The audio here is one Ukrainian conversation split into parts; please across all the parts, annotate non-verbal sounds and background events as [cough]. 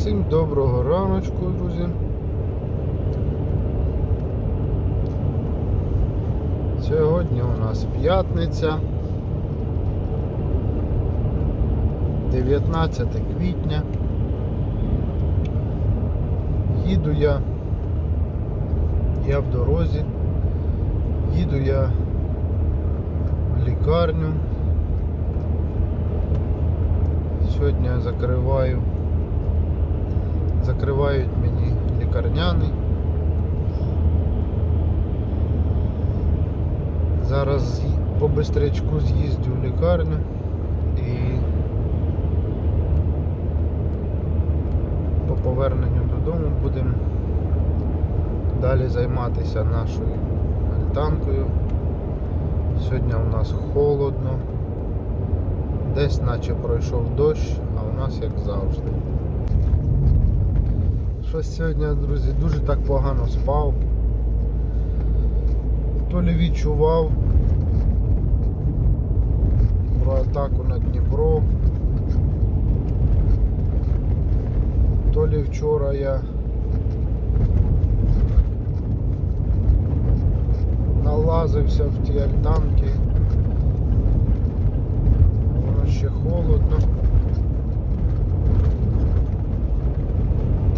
Всім доброго раночку, друзі. Сьогодні у нас п'ятниця. 19 квітня. Їду я. Я в дорозі. Їду я в лікарню. Сьогодні я закриваю закривають мені лікарняний. Зараз по бистрячку з'їздю в лікарню і по поверненню додому будемо далі займатися нашою альтанкою. Сьогодні у нас холодно, десь наче пройшов дощ, а у нас як завжди. Щось сьогодні, друзі, дуже так погано спав. То лі відчував про атаку на Дніпро. То лі вчора я налазився в ті альтанки. Воно ще холодно.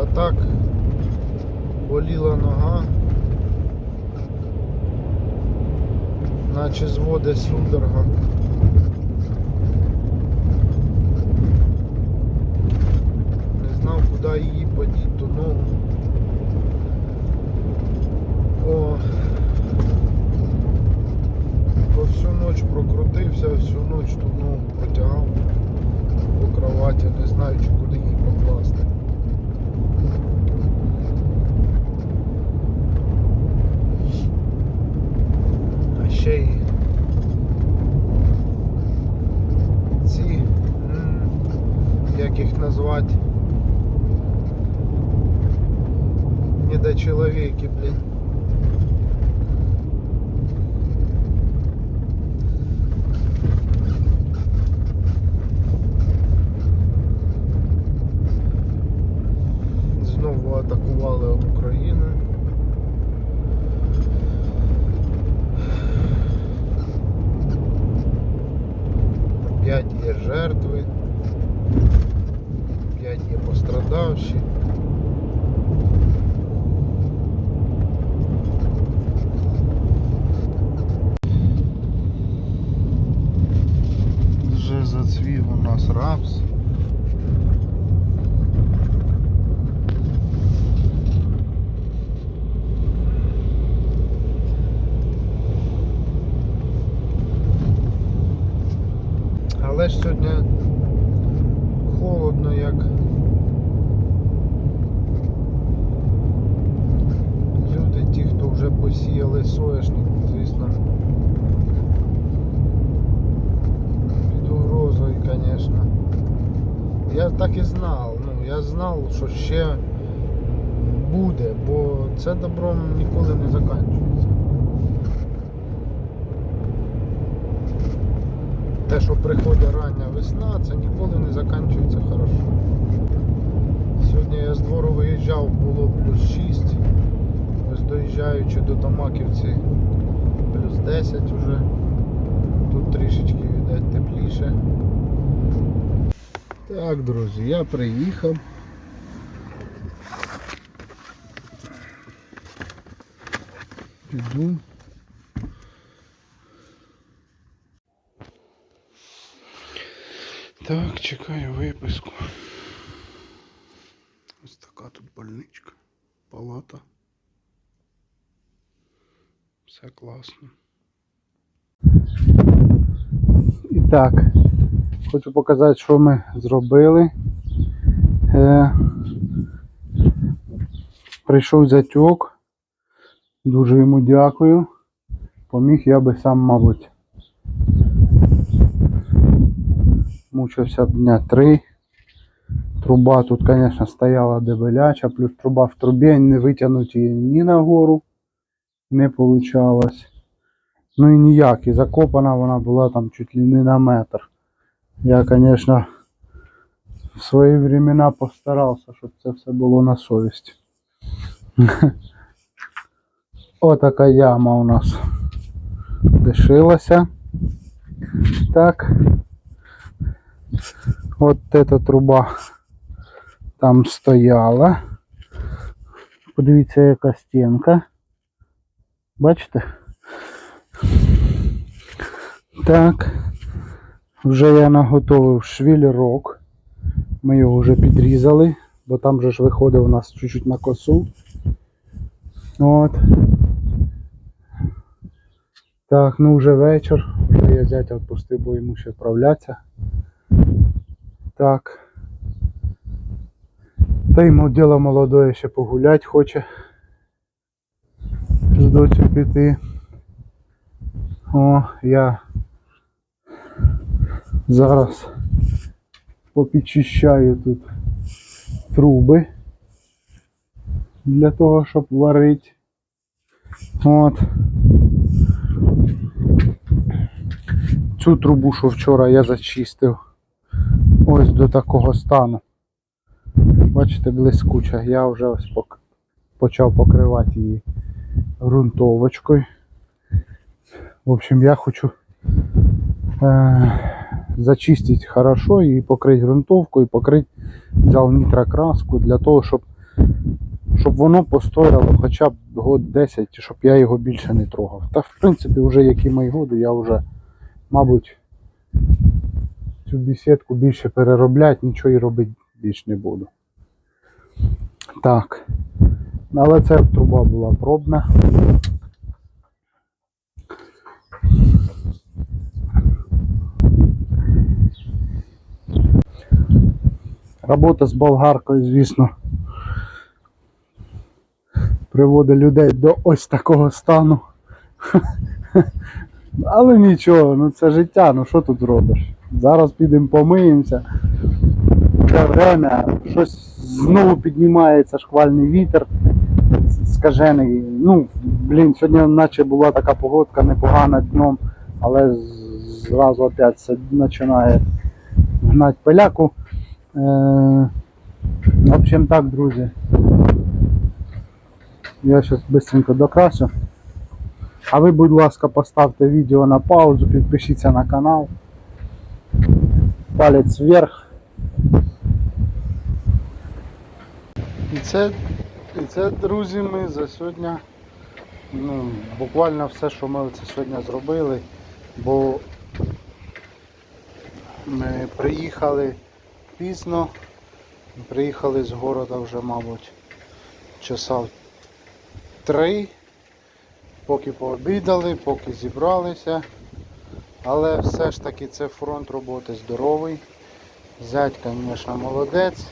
Та так боліла нога, наче зводить судорога. Не знав, куди її подіти ту ногу. О, по всю ніч прокрутився, всю ніч ту ногу протягав по кроваті, не знаючи, куди її покласти. А ще й ці, м, як їх назвати, недочеловеки, блін. Знову атакували Україну. П'ять є жертви, п'ять є пострадавші. Вже зацвів у нас рапс. Але ж сьогодні холодно, як люди, ті, хто вже посіяли соняшник, звісно, угрозою, звісно. Я так і знав, ну я знав, що ще буде, бо це добром ніколи не закінчується. Те, що приходить рання весна, це ніколи не закінчується хорошо. Сьогодні я з двору виїжджав, було плюс 6. Ось доїжджаючи до Томаківці плюс 10 вже. Тут трішечки віддать тепліше. Так, друзі, я приїхав. Піду. Так, чекаю виписку. Ось така тут больничка, палата. Все класно. І так, хочу показати, що ми зробили. Е, прийшов затьок. Дуже йому дякую. Поміг я би сам, мабуть. мучився дня три. Труба тут, звісно, стояла дебеляча, плюс труба в трубі, не витягнути її ні нагору не получалось. Ну і ніяк, і закопана вона була там чуть ли не на метр. Я, звісно, в свої времена постарався, щоб це все було на совісті. [laughs] Отака яма у нас лишилася. Так. От эта труба там стояла. Подивіться, яка стінка. Бачите? Так. Вже я наготовив швілерок. Ми його вже підрізали, бо там же ж виходив у нас чуть-чуть на косу. От. Так, ну вже вечір. Вже я зятя відпустив, бо йому ще вправлятися. Так. Та йому діло молодое ще погулять хоче. З дочі піти. О, я зараз попідчищаю тут труби для того, щоб варити. От. Цю трубу, що вчора я зачистив, ось до такого стану. Бачите, блискуча. Я вже ось почав покривати її ґрунтовочкою. В общем, я хочу е- зачистити хорошо і покрити ґрунтовку, і покрити взяв нітрокраску для того, щоб, щоб воно постояло хоча б год 10, щоб я його більше не трогав. Та в принципі вже які мої годи, я вже, мабуть, цю бесідку більше переробляти, нічого і робити більше не буду. Так. Але це труба була пробна. Робота з болгаркою, звісно, приводить людей до ось такого стану. [laughs] Але нічого, ну це життя, ну що тут зробиш? Зараз підемо помиємося. Це щось знову піднімається шквальний вітер скажений. Ну, блін, сьогодні наче була така погодка непогана днем, але зразу опять починає гнати пиляку. Е, в общем так, друзі. Я зараз швидко докрасю. А ви, будь ласка, поставте відео на паузу, підпишіться на канал. Палець вверх. І це, і це, друзі, ми за сьогодні. Ну, буквально все, що ми це сьогодні зробили, бо ми приїхали пізно, приїхали з города вже, мабуть, часа три, поки пообідали, поки зібралися. Але все ж таки це фронт роботи здоровий. Зять, звісно, молодець.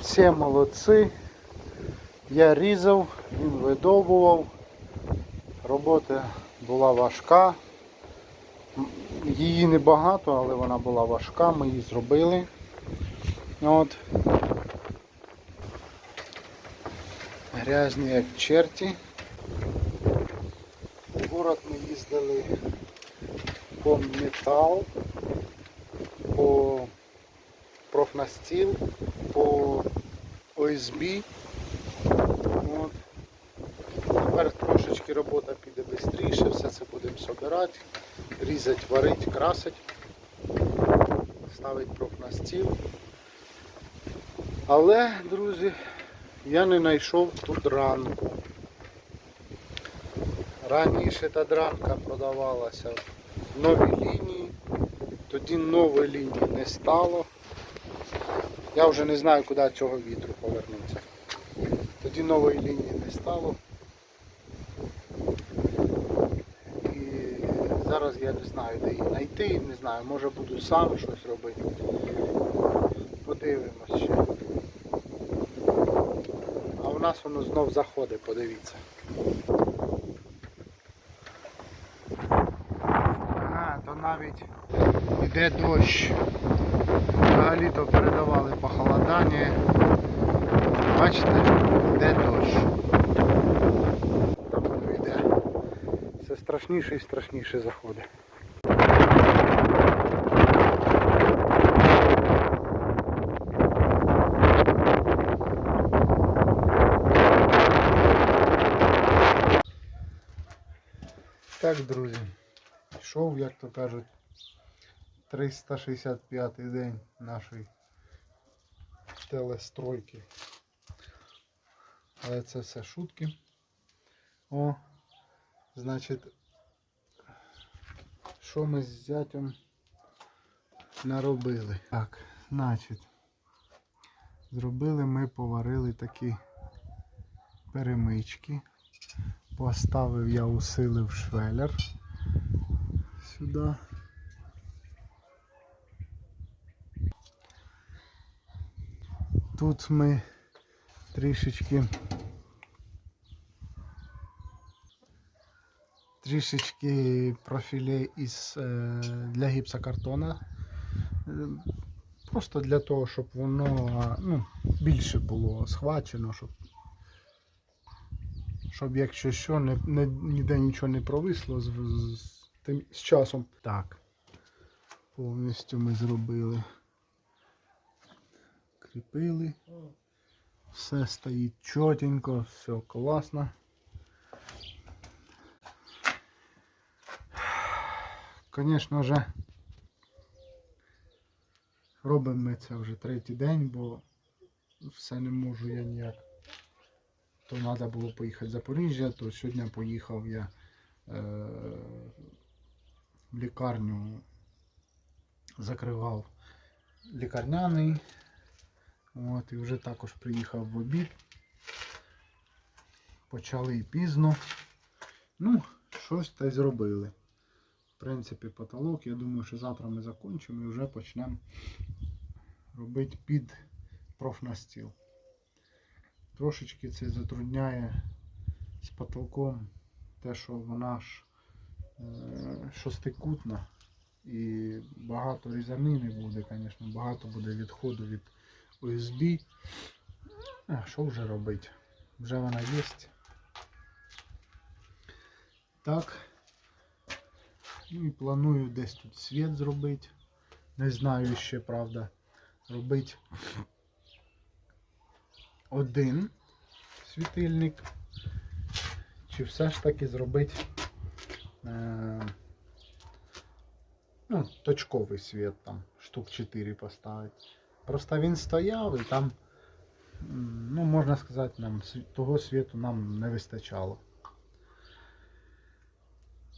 Всі молодці. Я різав, він видовбував. Робота була важка. Її небагато, але вона була важка, ми її зробили. От. Грязні як черті. Город ми їздили по метал, по профнастіл, по ОСБ. От. Тепер трошечки робота піде швидше, все це будемо збирати, різати, варити, красити, ставити профнастіл. Але, друзі, я не знайшов тут ранку. Раніше та дранка продавалася в новій лінії, тоді нової лінії не стало. Я вже не знаю, куди цього вітру повернутися. Тоді нової лінії не стало. І зараз я не знаю, де її знайти, не знаю, може буду сам щось робити. Подивимось ще. Нас воно знов заходить, подивіться. Ага, то навіть іде дощ. Взагалі-то передавали похолодання. Бачите, йде дощ. Там воно йде. Все страшніше і страшніше заходить. Так, друзі, йшов, як то кажуть, 365 день нашої телестройки. Але це все шутки. О, значить, що ми з зятем наробили? Так, значить, зробили ми, поварили такі перемички. Поставив я усилив швеллер сюди. Тут ми трішечки трішечки профілей із е, для гіпсокартона. Е, Просто для того, щоб воно ну, більше було схвачено, щоб щоб якщо що, не, не, ніде нічого не провисло з, з, тим, з часом. Так. Повністю ми зробили. Кріпили. Все стоїть чотенько, все класно. Звісно же, робимо ми це вже третій день, бо все не можу я ніяк то треба було поїхати в Запоріжжя, то сьогодні поїхав я е, в лікарню, закривав лікарняний. От, і вже також приїхав в обід. Почали і пізно. Ну, щось та й зробили. В принципі, потолок. Я думаю, що завтра ми закінчимо і вже почнемо робити під профнастіл. Трошечки це затрудняє з потолком те, що вона ж е, шостикутна і багато різанини буде, звісно, багато буде відходу від USB. А що вже робити? Вже вона є. Так. Ну і планую десь тут світ зробити. Не знаю ще, правда, робити один світильник, чи все ж таки зробити е, ну, точковий світ там, штук 4 поставити. Просто він стояв і там, ну, можна сказати, нам того світу нам не вистачало.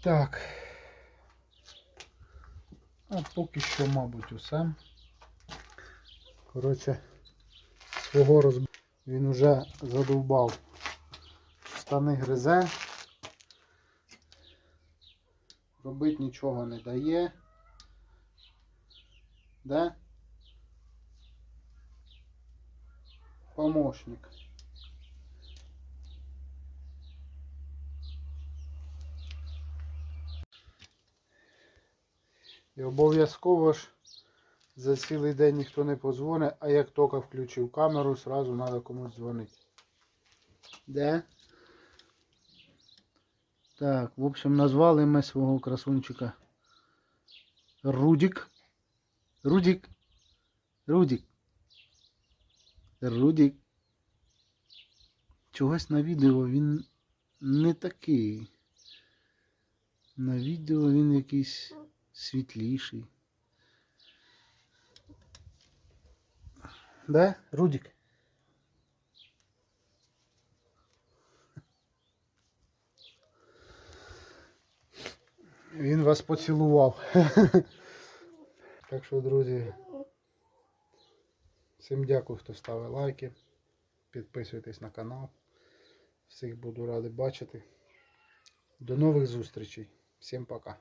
Так. А поки що, мабуть, усе. Коротше, свого роз... Він уже задовбав. Штани гризе. Робити нічого не дає. Да? Помощник. І обов'язково ж за цілий день ніхто не позвонить, а як тільки включив камеру, сразу треба комусь дзвонити. Де? Так, в общем, назвали ми свого красунчика Рудик. Рудик. Рудик. Рудик. Чогось на відео він не такий. На відео він якийсь світліший. Да, Рудик? Він вас поцілував. [laughs] Так що, друзі, всім дякую, хто ставить лайки. Підписуйтесь на канал. Всіх буду радий бачити. До нових зустрічей. Всім пока.